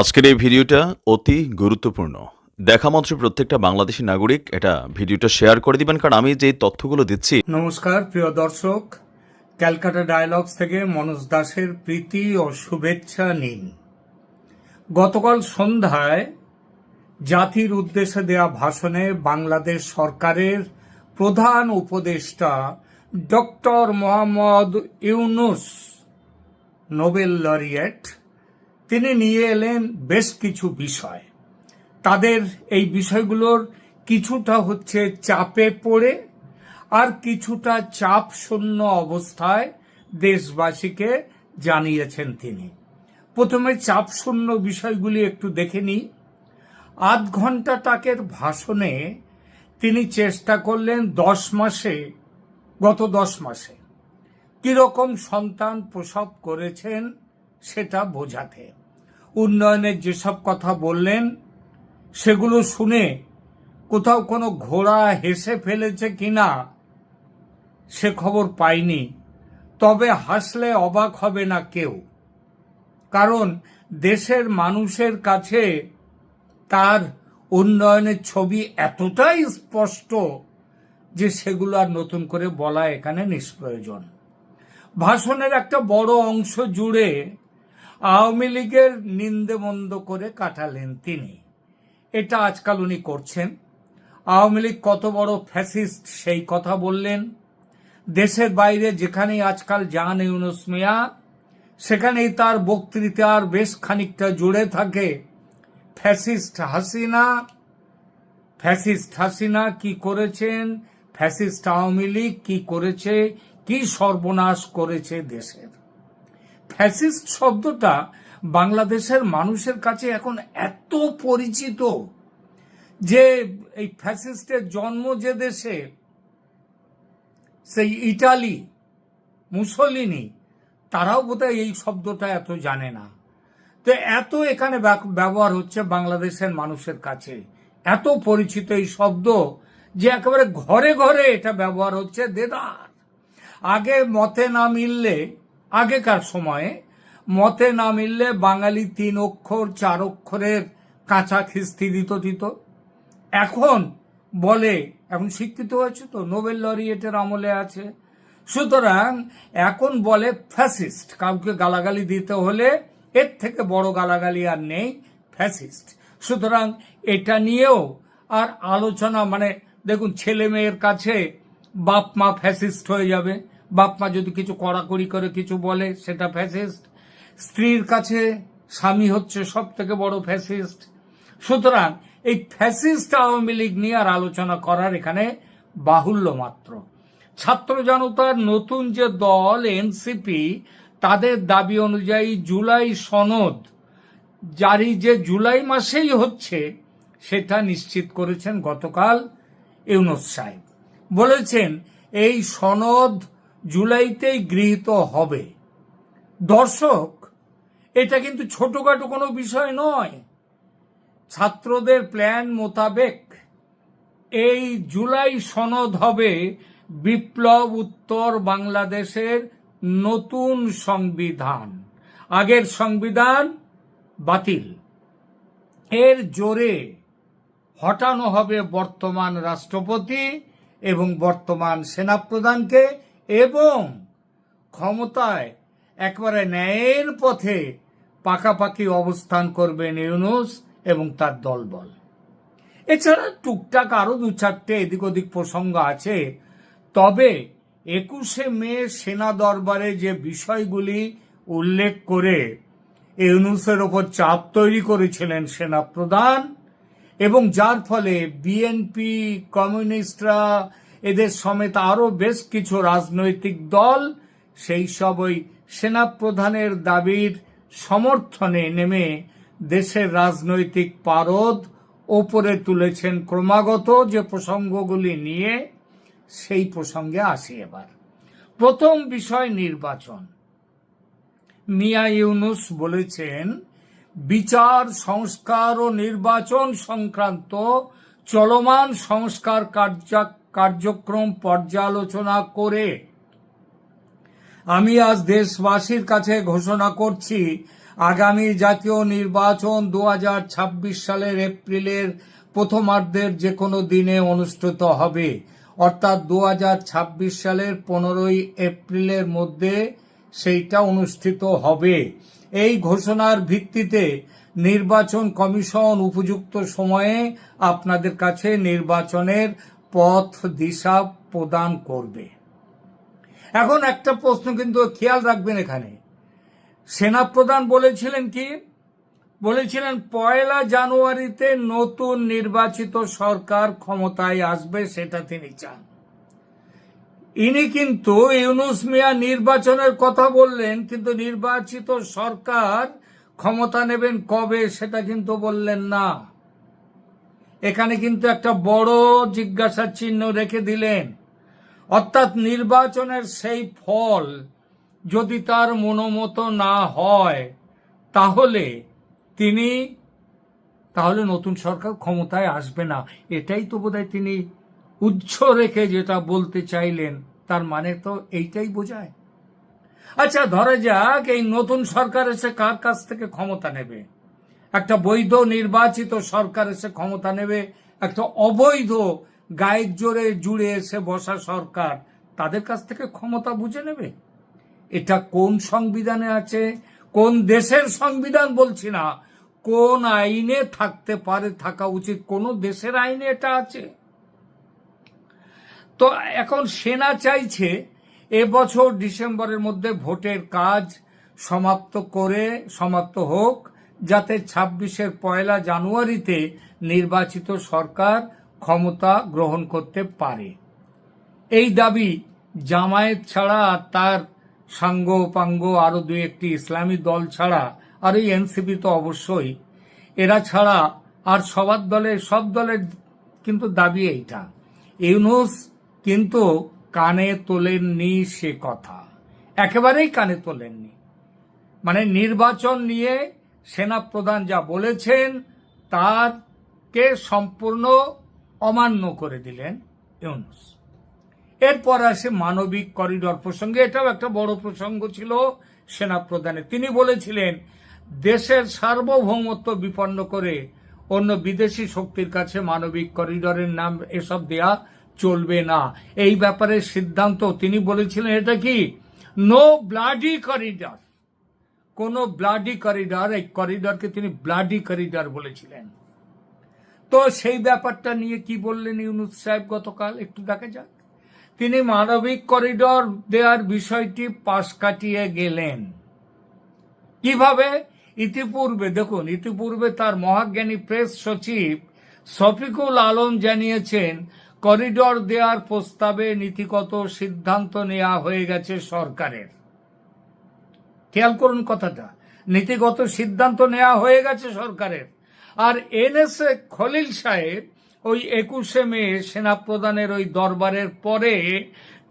আজকের এই ভিডিওটা অতি গুরুত্বপূর্ণ। দেখা মাত্র প্রত্যেকটা বাংলাদেশি নাগরিক এটা ভিডিওটা শেয়ার করে দিবেন, কারণ আমি যে তথ্যগুলো দিচ্ছি। নমস্কার, প্রিয় দর্শক, ক্যালকাটা ডায়ালগস থেকে মনোজ দাসের প্রীতি ও শুভেচ্ছা নিন। গতকাল সন্ধ্যায় জাতির উদ্দেশ্যে দেয়া ভাষণে বাংলাদেশ সরকারের প্রধান উপদেষ্টা doctor Muhammad Yunus Nobel laureate তিনি নিয়ে এলেন বেশ কিছু বিষয়। তাদের এই বিষয়গুলোর কিছুটা হচ্ছে চাপে পড়ে আর কিছুটা চাপ শূন্য অবস্থায় দেশবাসীকে জানিয়েছেন তিনি। প্রথমে চাপ শূন্য বিষয়গুলি একটু দেখে নিই। আধ ঘণ্টা টাকের ভাষণে তিনি চেষ্টা করলেন দশ মাসে, গত দশ মাসে। কীরকম সন্তান প্রসব করেছেন সেটা বোঝাতে। উন্নয়নের যেসব কথা বললেন, সেগুলো শুনে কোথাও কোনো ঘোড়া হেসে ফেলেছে কিনা সে খবর পাইনি। তবে হাসলে অবাক হবে না কেউ। কারণ দেশের মানুষের কাছে তার উন্নয়নের ছবি এতটাই স্পষ্ট যে সেগুলো আর নতুন করে বলা এখানে নিষ্প্রয়োজন। ভাষণের একটা বড় অংশ জুড়ে আওয়ামী লীগের নিন্দেমন্দ করে কাটালেন তিনি। এটা আজকাল উনি করছেন। আওয়ামী লীগ কত বড় ফ্যাসিস্ট সেই কথা বললেন। দেশের বাইরে যেখানেই আজকাল যান ইউনুস মিয়া, সেখানেই তার বক্তৃতার বেশ খানিকটা জুড়ে থাকে। ফ্যাসিস্ট হাসিনা ফ্যাসিস্ট হাসিনা কি করেছেন? ফ্যাসিস্ট আওয়ামী লীগ কি করেছে? কি সর্বনাশ করেছে দেশের? ফ্যাসিস্ট শব্দটা বাংলাদেশের মানুষের কাছে এখন এত পরিচিত যে এই ফ্যাসিস্টের জন্ম যে দেশে, সেই ইটালি, মুসলিনি, তারাও বোধহয় এই শব্দটা এত জানে না। তো এত এখানে ব্যব- ব্যবহার হচ্ছে বাংলাদেশের মানুষের কাছে। এত পরিচিত এই শব্দ যে একেবারে ঘরে ঘরে এটা ব্যবহার হচ্ছে দেদার। আগে মতে না মিললে আগেকার সময়ে মতে না মিললে বাঙালি তিন অক্ষর, চার অক্ষরের কাঁচা খিস্তি দিত দিত এখন বলে, এখন শিক্ষিত হয়েছে তো, নোবেল লরিয়েটের আমলে আছে। সুতরাং এখন বলে ফ্যাসিস্ট, কাউকে গালাগালি দিতে হলে এর থেকে বড় গালাগালি আর নেই, ফ্যাসিস্ট। সুতরাং এটা নিয়েও আর আলোচনা মানে দেখুন, ছেলে মেয়ের কাছে বাপ মা ফ্যাসিস্ট হয়ে যাবে। বাপ মা যদি কিছু কড়াকড়ি করে, কিছু বলে, সেটা ফ্যাসিস্ট স্ত্রীর কাছে স্বামী হচ্ছে সব থেকে বড় ফ্যাসিস্ট সুতরাং এই ফ্যাসিস্ট আওয়ামী লীগ নিয়ে আর আলোচনা করার এখানে বাহুল্য মাত্র। ছাত্র জনতার নতুন যে দল, এনসিপি, তাদের দাবি অনুযায়ী জুলাই সনদ, জারি যে জুলাই মাসেই হচ্ছে, সেটা নিশ্চিত করেছেন গতকাল ইউনুস সাহেব। বলেছেন, এই সনদ জুলাইতেই গৃহীত হবে। দর্শক, এটা কিন্তু ছোটখাটো কোনো বিষয় নয়। ছাত্রদের প্ল্যান মোতাবেক এই জুলাই সনদ হবে বিপ্লব উত্তর বাংলাদেশের নতুন সংবিধান। আগের সংবিধান বাতিল। এর জোরে হটানো হবে বর্তমান রাষ্ট্রপতি এবং বর্তমান সেনাপ্রধানকে এবং ক্ষমতায় একবারে ন্যায়ের পথে পাকাপাকি অবস্থান করবেন ইউনুস এবং তার দলবল। এছাড়া টুকটাক আরও দু চারটে এদিক ওদিক প্রসঙ্গ আছে। তবে একুশে মে সেনা দরবারে যে বিষয়গুলি উল্লেখ করে ইউনুসের ওপর চাপ তৈরি করেছিলেন সেনা প্রধান এবং যার ফলে বিএনপি, কমিউনিস্টরা এদের সমেত আরও বেশ কিছু রাজনৈতিক দল সেই সব ওই সেনাপ্রধানের দাবির সমর্থনে নেমে দেশের রাজনৈতিক পারদ ওপরে তুলেছেন ক্রমাগত যে প্রসঙ্গগুলি নিয়ে সেই প্রসঙ্গে আসি এবার। প্রথম বিষয় নির্বাচন। মিয়া ইউনুস বলেছেন, বিচার, সংস্কার ও নির্বাচন সংক্রান্ত চলমান সংস্কার কার্যা- কার্যক্রম পর্যালোচনা করে। আমি আজ দেশবাসীর কাছে ঘোষণা করছি, আগামী জাতীয় নির্বাচন দু হাজার ছাব্বিশ সালের এপ্রিলের প্রথমার্ধের যে কোনো দিনে অনুষ্ঠিত হবে। অর্থাৎ দু হাজার ছাব্বিশ সালের পনেরোই এপ্রিলের মধ্যে সেইটা অনুষ্ঠিত হবে। এই ঘোষণার ভিত্তিতে নির্বাচন কমিশন উপযুক্ত সময়ে আপনাদের কাছে নির্বাচনের পথ দিশা প্রদান করবে। এখন একটা প্রশ্ন কিন্তু খেয়াল রাখবেন এখানে। সেনাপ্রধান বলেছিলেন কি? বলেছিলেন, পয়লা জানুয়ারিতে নতুন নির্বাচিত সরকার ক্ষমতায় আসবে সেটা তিনি চান। ইনি কিন্তু ইউনুস মিয়া নির্বাচনের কথা বললেন, কিন্তু নির্বাচিত সরকার ক্ষমতা নেবেন কবে সেটা কিন্তু বললেন না। এখানে কিন্তু একটা বড় জিজ্ঞাসা চিহ্ন রেখে দিলেন। অর্থাৎ নির্বাচনের সেই ফল যদি তার মনোমতো না হয়, তাহলে তিনি, তাহলে নতুন সরকার ক্ষমতায় আসবে না। এটাই তো বোধহয় তিনি উচ্চ রেখে যেটা বলতে চাইলেন, তার মানে তো এইটাই বোঝায়। আচ্ছা ধরা যাক এই নতুন সরকার এসে কার কাছ থেকে ক্ষমতা নেবে? একটা বৈধ নির্বাচিত সরকার এসে ক্ষমতা নেবে, একটা অবৈধ গায়ের জোরে জুড়ে এসে বসা সরকার তাদের কাছ থেকে ক্ষমতা বুঝে নেবে? এটা কোন সংবিধানে আছে? কোন দেশের সংবিধান বলছি না। কোন আইনে থাকতে পারে, থাকা উচিত? কোন দেশের আইনে এটা আছে। তো এখন সেনা চাইছে এবছর ডিসেম্বরের মধ্যে ভোটের কাজ সমাপ্ত করে, সমাপ্ত হোক যাতে ছাব্বিশের পয়লা জানুয়ারিতে নির্বাচিত সরকার ক্ষমতা গ্রহণ করতে পারে। এই দাবি জামায়াত ছাড়া তার সাঙ্গ পাঙ্গ আরও দুই একটি ইসলামী দল ছাড়া আর এই এনসিপি তো অবশ্যই। এরা ছাড়া আর সবার দলের সব দলের কিন্তু দাবি এইটা। ইউনুস কিন্তু কানে তোলেননি সে কথা। একেবারেই কানে তোলেননি। মানে নির্বাচন নিয়ে সেনাপ্রধান যা বলেছেন, তারকে সম্পূর্ণ অমান্য করে দিলেন ইউনুস। এরপর আসে মানবিক করিডর প্রসঙ্গে, এটাও একটা বড় প্রসঙ্গ ছিল সেনাপ্রধানের। তিনি বলেছিলেন, দেশের সার্বভৌমত্ব বিপন্ন করে অন্য বিদেশি শক্তির কাছে মানবিক করিডরের নাম এসব দেয়া চলবে না। এই ব্যাপারে সিদ্ধান্ত তিনি বলেছিলেন, এটা কি? নো ব্লাডি করিডর কোন ব্লাডি করিডর এই করিডরকে তিনি ব্লাডি করিডর বলেছিলেন। তো সেই ব্যাপারটা নিয়ে কি বললেন ইউনুস সাহেব গতকাল? একটু দেখা যাক। তিনি মানবিক করিডর দেওয়ার বিষয়টি পাশ কাটিয়ে গেলেন। কীভাবে? ইতিপূর্বে, দেখুন, ইতিপূর্বে তার মহাজ্ঞানী প্রেস সচিব শফিকুল আলম জানিয়েছেন করিডর দেওয়ার প্রস্তাবে নীতিগত সিদ্ধান্ত নেওয়া হয়ে গেছে সরকারের। খেয়াল করুন কথাটা। নীতিগত সিদ্ধান্ত নেওয়া হয়ে গেছে সরকারের। আর এনএসএ খলিল সাহেব ওই একুশে মে সেনাপ্রধানের ওই দরবারের পরে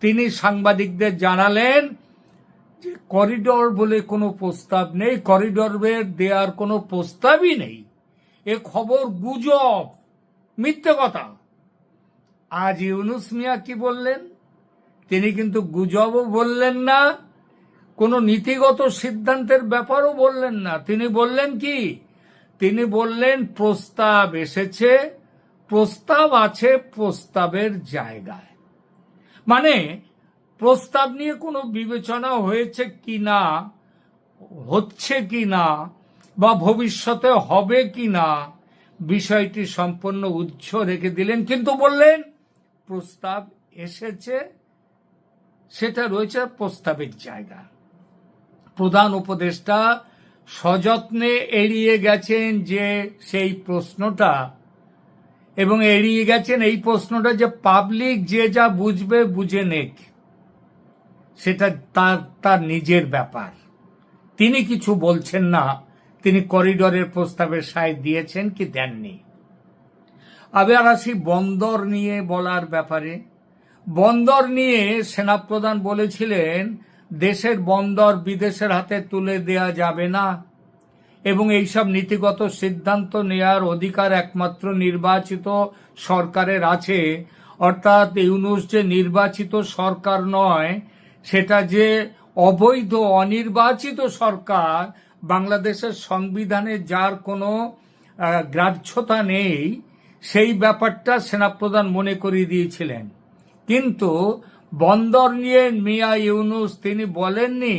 তিনি সাংবাদিকদের জানালেন যে করিডর বলে কোনো প্রস্তাব নেই করিডরের দেওয়ার কোনো প্রস্তাবই নেই। এ খবর গুজব, মিথ্যে কথা। আজ ইউনুস মিয়া কি বললেন? তিনি কিন্তু গুজবও বললেন না। কোনো নীতিগত সিদ্ধান্তের ব্যাপারও বললেন না। তিনি বললেন কি? তিনি বললেন, প্রস্তাব এসেছে, প্রস্তাব আছে প্রস্তাবের জায়গায়। মানে প্রস্তাব নিয়ে কোনো বিবেচনা হয়েছে কি না, হচ্ছে কি না, বা ভবিষ্যতে হবে কি না, বিষয়টি সম্পূর্ণ উচ্চ রেখে দিলেন, কিন্তু বললেন, প্রস্তাব এসেছে, সেটা রয়েছে প্রস্তাবের জায়গা। প্রধান উপদেষ্টা সযত্নে এড়িয়ে গেছেন যে সেই প্রশ্নটা এবং এড়িয়ে গেছেন এই প্রশ্নটা যে পাবলিক যে যা বুঝবে বুঝে নেক। সেটা তার তার নিজের ব্যাপার। তিনি কিছু বলছেন না, তিনি করিডোরের প্রস্তাবে সায় দিয়েছেন কি দেননি। আবার আসি বন্দর নিয়ে বলার ব্যাপারে। বন্দর নিয়ে সেনাপ্রধান বলেছিলেন দেশের বন্দর বিদেশের হাতে তুলে দেয়া যাবে না। এবং এইসব নীতিগত সিদ্ধান্ত নেয়ার অধিকার একমাত্র নির্বাচিত সরকারের আছে। অর্থাৎ ইউনুস যে নির্বাচিত সরকার নয়, সেটা যে অবৈধ, অনির্বাচিত সরকার, বাংলাদেশের সংবিধানে যার কোনো গ্রাহ্যতা নেই, সেই ব্যাপারটা সেনাপ্রধান মনে করিয়ে দিয়েছিলেন। কিন্তু বন্দর নিয়ে মিয়া ইউনুস, তিনি বলেননি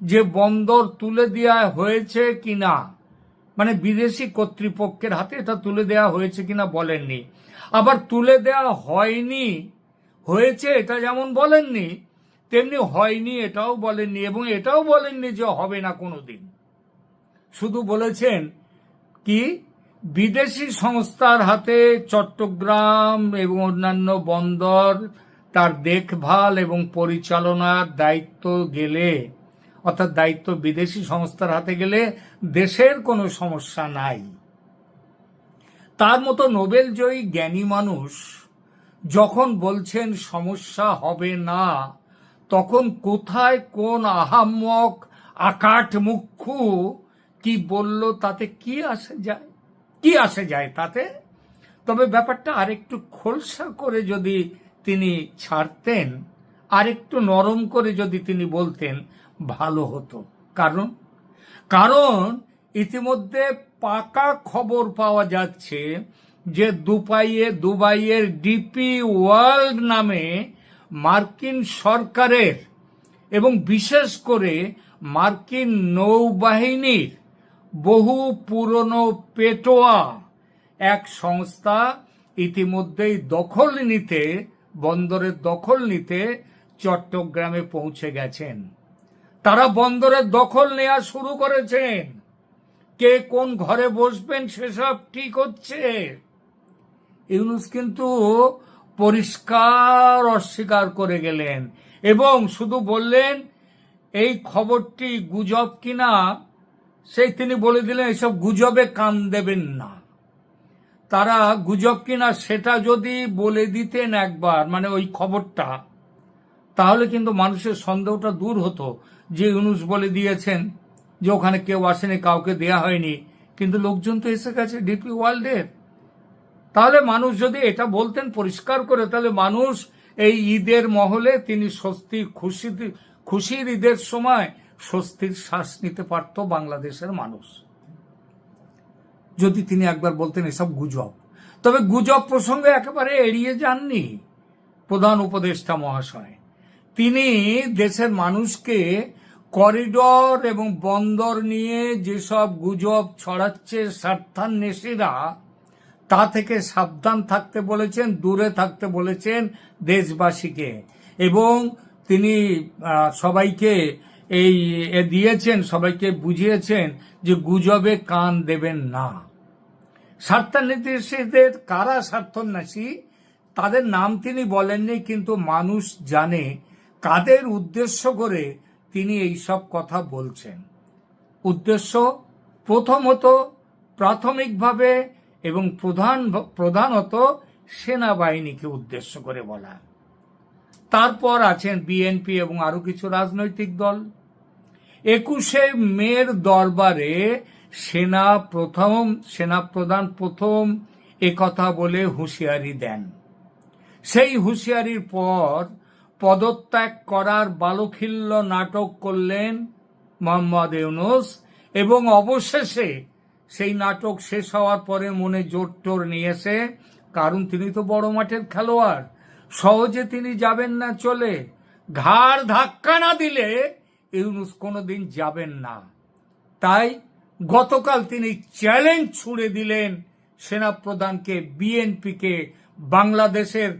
যে বন্দর তুলে দেওয়া হয়েছে কিনা। মানে বিদেশি কর্তৃপক্ষের হাতে এটা তুলে দেওয়া হয়েছে কিনা বলেননি। আবার তুলে দেওয়া হয়নি, হয়েছে এটা যেমন বলেননি, তেমনি হয়নি এটাও বলেননি এবং এটাও বলেননি যে হবে না কোনো দিন শুধু বলেছেন কি, বিদেশি সংস্থার হাতে চট্টগ্রাম এবং অন্যান্য বন্দর তার দেখভাল এবং পরিচালনার দায়িত্ব গেলে, অর্থাৎ দায়িত্ব বিদেশি সংস্থার হাতে গেলে দেশের কোনো সমস্যা নাই। তার মতো নোবেল জয়ী জ্ঞানী মানুষ যখন বলছেন সমস্যা হবে না, তখন কোথায় কোন আহাম্মক আকাট মুখ্যু কি বলল তাতে কি আসে যায়? কি আসে যায় তাতে? তবে ব্যাপারটা আরেকটু খোলসা করে যদি তিনি ছাড়তেন, আরেকটু নরম করে যদি তিনি বলতেন, ভালো হতো। কারণ? কারণ ইতিমধ্যে পাকা খবর পাওয়া যাচ্ছে যে দুবাইয়ে দুবাইয়ের ডিপি ওয়ার্ল্ড নামে মার্কিন সরকারের এবং বিশেষ করে মার্কিন নৌবাহিনীর বহু পুরনো পেটোয়া এক সংস্থা ইতিমধ্যেই দখল নিতে বন্দরের দখল নিতে চট্টগ্রামে পৌঁছে গেছেন। তারা বন্দরের দখল নেওয়া শুরু করেছেন। কে কোন ঘরে বসবেন সেসব ঠিক হচ্ছে। ইউনুস কিন্তু পরিষ্কার অস্বীকার করে গেলেন এবং শুধু বললেন, এই খবরটি গুজব কিনা? সেই তিনি বলে দিলেন, এসব গুজবে কান দেবেন না। তারা গুজব কিনা সেটা যদি বলে দিতেন একবার মানে ওই খবরটা, তাহলে কিন্তু মানুষের সন্দেহটা দূর হতো যে ইউনুস বলে দিয়েছেন যে ওখানে কেউ আসেনি, কাউকে দেয়া হয়নি, কিন্তু লোকজন তো এসে গেছে ডিপি ওয়ার্ল্ডের। তাহলে মানুষ যদি এটা বলতেন পরিষ্কার করে, তাহলে মানুষ এই ঈদের মহলে তিনি স্বস্তি খুশি খুশির ঈদের সময় স্বস্তির শ্বাস নিতে পারত বাংলাদেশের মানুষ। যদি তিনি একবার বলতেন এসব গুজব। তবে গুজব প্রসঙ্গে একেবারে এড়িয়ে যাননি প্রধান উপদেষ্টা মহাশয়। তিনি দেশের মানুষকে করিডর এবং বন্দর নিয়ে যেসব গুজব ছড়াচ্ছে স্বার্থান্বেষীরা, তা থেকে সাবধান থাকতে বলেছেন, দূরে থাকতে বলেছেন দেশবাসীকে। এবং তিনি সবাইকে এই এ দিয়েছেন, সবাইকে বুঝিয়েছেন যে গুজবে কান দেবেন না। স্বার্থান্বেষীদের কারা স্বার্থন্বেষী তাদের নাম তিনি বলেননি, কিন্তু মানুষ জানে কাদের উদ্দেশ্য করে তিনি এই সব কথা বলছেন। উদ্দেশ্য প্রথমত প্রাথমিকভাবে এবং প্রধান প্রধানত সেনাবাহিনীকে উদ্দেশ্য করে বলা। তারপর আছেন বিএনপি এবং আরও কিছু রাজনৈতিক দল। একুশে মের দরবারে সেনা প্রথম সেনা প্রধান প্রথম একথা বলে হুঁশিয়ারি দেন। সেই হুঁশিয়ারির পর পদত্যাগ করার বালখিল্য নাটক করলেন মোহাম্মদ ইউনুস এবং অবশেষে সেই নাটক শেষ হওয়ার পরে মনে জোর টোর নিয়েছে। কারণ তিনি তো বড় মাঠের খেলোয়াড়। সহজে তিনি যাবেন না চলে। ঘাড় ধাক্কা না দিলে ইউনুস কোনোদিন যাবেন না। তাই গতকাল তিনি চ্যালেঞ্জ ছুড়ে দিলেন সেনাপ্রধানকে, বিএনপিকে, বাংলাদেশের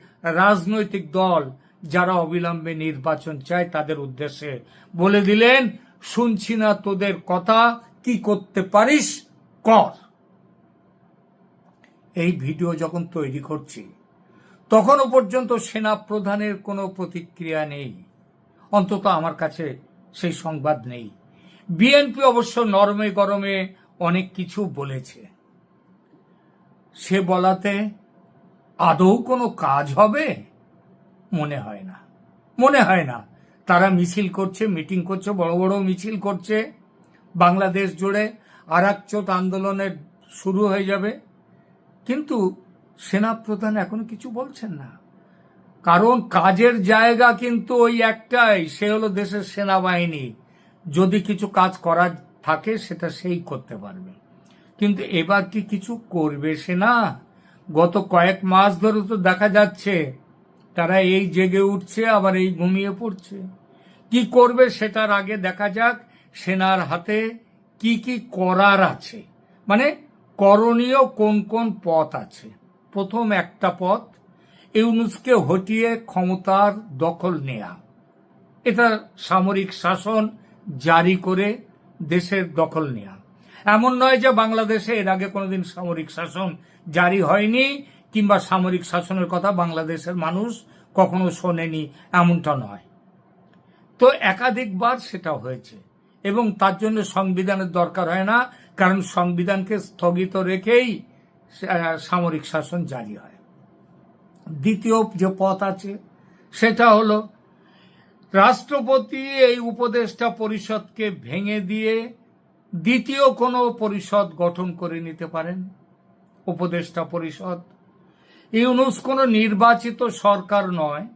রাজনৈতিক দল যারা অবিলম্বে নির্বাচন চায় তাদের উদ্দেশ্যে। বলে দিলেন, শুনছি না তোদের কথা, কি করতে পারিস? কর। এই ভিডিও যখন তৈরি করছি, তখনও পর্যন্ত সেনা প্রধানের কোনো প্রতিক্রিয়া নেই। অন্তত আমার কাছে সেই সংবাদ নেই। বিএনপি অবশ্য নরমে গরমে অনেক কিছু বলেছে। সে বলাতে আদৌ কোনো কাজ হবে? মনে হয় না। মনে হয় না। তারা মিছিল করছে, মিটিং করছে, বড় বড় মিছিল করছে। বাংলাদেশ জুড়ে আর এক আন্দোলনের শুরু হয়ে যাবে। কিন্তু সেনাপ্রধান এখনও কিছু বলছেন না। কারণ কাজের জায়গা কিন্তু ওই একটাই, সে হলো দেশের সেনাবাহিনী। যদি কিছু কাজ করার থাকে, সেটা সেই করতে পারবে। কিন্তু এবার কি কিছু করবে সে না? গত কয়েক মাস ধরে তো দেখা যাচ্ছে, তারা এই জেগে উঠছে, আবার এই ঘুমিয়ে পড়ছে। কি করবে সেটার আগে দেখা যাক, সেনার হাতে কি কি করার আছে। মানে করণীয় কোন কোন পথ আছে। প্রথম একটা পথ ইউনুসকে হটিয়ে ক্ষমতার দখল নেয়া। এটা সামরিক শাসন জারি করে দেশের দখল নেয়া। এমন নয় যে বাংলাদেশে এর আগে কোনোদিন সামরিক শাসন জারি হয়নি, কিংবা সামরিক শাসনের কথা বাংলাদেশের মানুষ কখনো শোনেনি, এমনটা নয়। তো একাধিকবার সেটা হয়েছে, এবং তার জন্য সংবিধানের দরকার হয় না, কারণ সংবিধানকে স্থগিত রেখেই সামরিক শাসন জারি হয়। দ্বিতীয় যে পথ আছে, সেটা হলো রাষ্ট্রপতি এই উপদেষ্টা পরিষদকে ভেঙে দিয়ে দ্বিতীয় কোনো পরিষদ গঠন করে নিতে পারেন, উপদেষ্টা পরিষদ। ইউনুস কোনো নির্বাচিত সরকার নয়,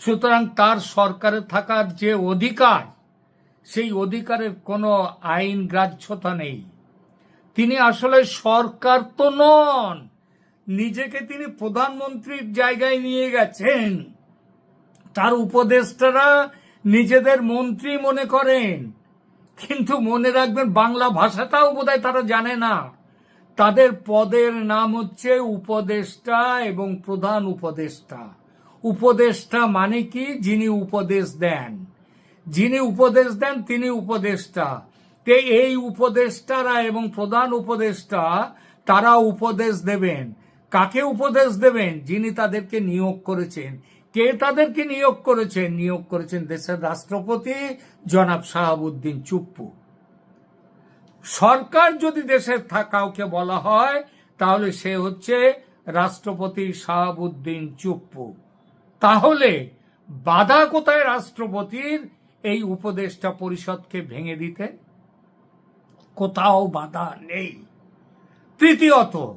সুতরাং তার সরকারে থাকার যে অধিকার, সেই অধিকারের কোনো আইন গ্রাহ্যতা নেই। তিনি আসলে সরকার তো নন নিজেকে তিনি প্রধানমন্ত্রীর জায়গায় নিয়ে গেছেন। তার উপদেষ্টারা নিজেদের মন্ত্রী মনে করেন। কিন্তু মনে রাখবেন, বাংলা ভাষাটাও বোধহয় তারা জানে না। তাদের পদের নাম হচ্ছে উপদেষ্টা এবং প্রধান উপদেষ্টা। উপদেষ্টা মানে কি? যিনি উপদেশ দেন। যিনি উপদেশ দেন, তিনি উপদেষ্টা। তে এই উপদেষ্টারা এবং প্রধান উপদেষ্টা, তারা উপদেশ দেবেন। কাকে উপদেশ দেবেন? যিনি তাদেরকে নিয়োগ করেছেন। কে তাদেরকে নিয়োগ করেছেন? নিয়োগ করেছেন দেশের রাষ্ট্রপতি জনাব শাহাবুদ্দিন চুপ্পু। সরকার যদি দেশের কাউকে বলা হয়, তাহলে সে হচ্ছে রাষ্ট্রপতি শাহাবুদ্দিন চুপ্পু। তাহলে বাধা কোথায় রাষ্ট্রপতির এই উপদেষ্টা পরিষদকে ভেঙে দিতে? কোথাও বাধা নেই। তৃতীয়ত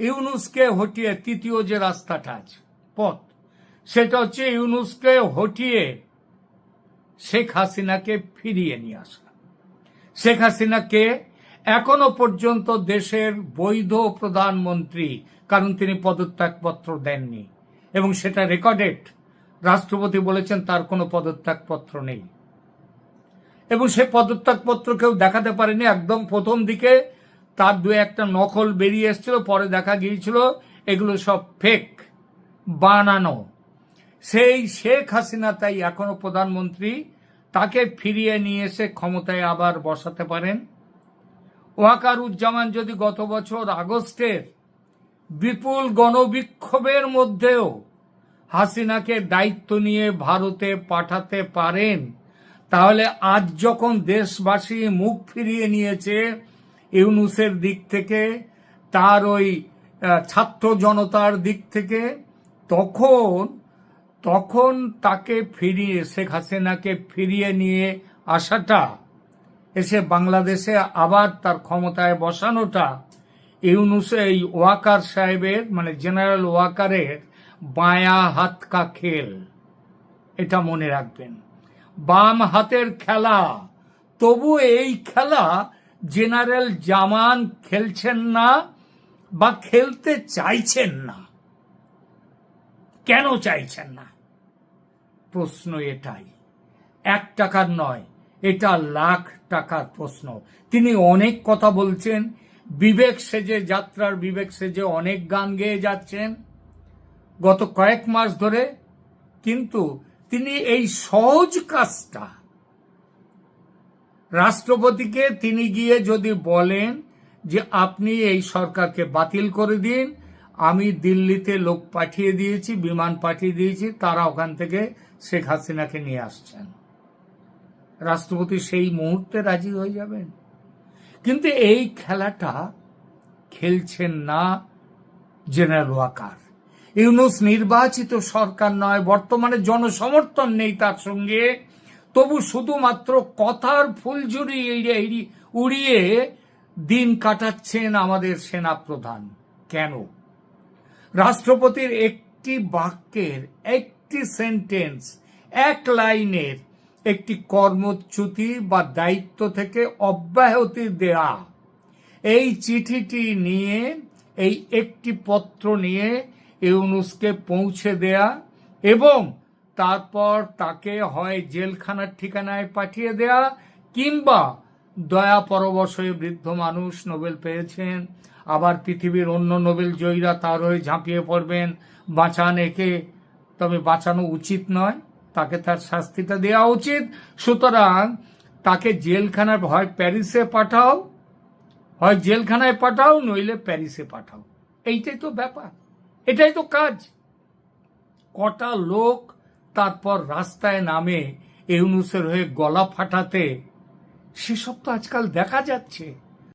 ইউনুসকে হটিয়ে তৃতীয় যে রাস্তাটা আছে, পথ, সেটা হচ্ছে ইউনুসকে হটিয়ে শেখ হাসিনাকে ফিরিয়ে নিয়ে আসা। শেখ হাসিনাকে এখনও পর্যন্ত দেশের বৈধ প্রধানমন্ত্রী, কারণ তিনি পদত্যাগপত্র দেননি, এবং সেটা রেকর্ডেড। রাষ্ট্রপতি বলেছেন তার কোনো পদত্যাগপত্র নেই। এবং সে পদত্যাগপত্র কেউ দেখাতে পারেনি। একদম প্রথম দিকে তার দু একটা নকল বেরিয়ে এসেছিল, পরে দেখা গিয়েছিল এগুলো সব ফেক বানানো। সেই শেখ হাসিনা তাই এখনও প্রধানমন্ত্রী, তাকে ফিরিয়ে নিয়ে এসে ক্ষমতায় আবার বসাতে পারেন। ওয়াকারুজ্জামান যদি গত বছর আগস্টের বিপুল গণবিক্ষোভের মধ্যেও হাসিনাকে দায়িত্ব নিয়ে ভারতে পাঠাতে পারেন, তাহলে আজ যখন দেশবাসী মুখ ফিরিয়ে নিয়েছে ইউনুসের দিক থেকে, তার ওই ছাত্র জনতার দিক থেকে, তখন তখন তাকে ফিরিয়ে, শেখ হাসিনাকে ফিরিয়ে নিয়ে আসাটা, এসে বাংলাদেশে আবার তার ক্ষমতায় বসানোটা, ইউনুসে এই ওয়াকার সাহেবের মানে জেনারেল ওয়াকারের বায়া হাত কা খেল, এটা মনে রাখবেন। বাম হাতের খেলা, তবু এই খেলা জেনারেল জামান খেলছেন না বা খেলতে চাইছেন না। কেন চাইছেন না? প্রশ্ন এটাই। এক টাকার নয়, এটা লাখ টাকার প্রশ্ন। তিনি অনেক কথা বলছেন, বিবেক সেজে, যাত্রার বিবেক সেজে অনেক গান গেয়ে যাচ্ছেন গত কয়েক মাস ধরে। কিন্তু তিনি এই সহজ কাজটা রাষ্ট্রপতিকে তিনি গিয়ে যদি বলেন যে আপনি এই সরকারকে বাতিল করে দিন, আমি দিল্লিতে লোক পাঠিয়ে দিয়েছি, বিমান পাঠিয়ে দিয়েছি, তারা ওখান থেকে শেখ হাসিনাকে নিয়ে আসছেন। রাষ্ট্রপতি সেই মুহূর্তে রাজি হয়ে যাবেন। কিন্তু এই খেলাটা খেলছেন না জেনারেল ওয়াকার। ইউনুস নির্বাচিত সরকার নয়, বর্তমানে জনসমর্থন নেই তার সঙ্গে। তবু শুধুমাত্র কথার ফুলঝুরি উড়িয়ে দিন কাটাচ্ছেন আমাদের সেনাপ্রধান। কেন? রাষ্ট্রপতির একটি বাক্যের একটি সেন্টেন্স, এক লাইনের একটি কর্মচ্যুতি বা দায়িত্ব থেকে অব্যাহতি দেয়া। এই চিঠিটি নিয়ে, এই একটি পত্র নিয়ে ইউনুসকে পৌঁছে দেয়া এবং তারপর তাকে হয় জেলখানার ঠিকানায় পাঠিয়ে দেয়া কিংবা দয়া পরবশ বৃদ্ধ মানুষ নোবেল পেয়েছেন। আবার পৃথিবীর অন্য নোবেল জয়ীরা তার হয়ে ঝাঁপিয়ে পড়বেন। বাঁচান একে, তবে বাঁচানো উচিত নয়, তাকে তার শাস্তিটা দেওয়া উচিত। সুতরাং তাকে জেলখানার, হয় প্যারিসে পাঠাও, হয় জেলখানায় পাঠাও, নইলে প্যারিসে পাঠাও। এইটাই তো ব্যাপার, এটাই তো কাজ। কটা লোক তারপর রাস্তায় নামে ইউনুসের হয়ে গলা ফাটাতে সেসব তো আজকাল দেখা যাচ্ছে।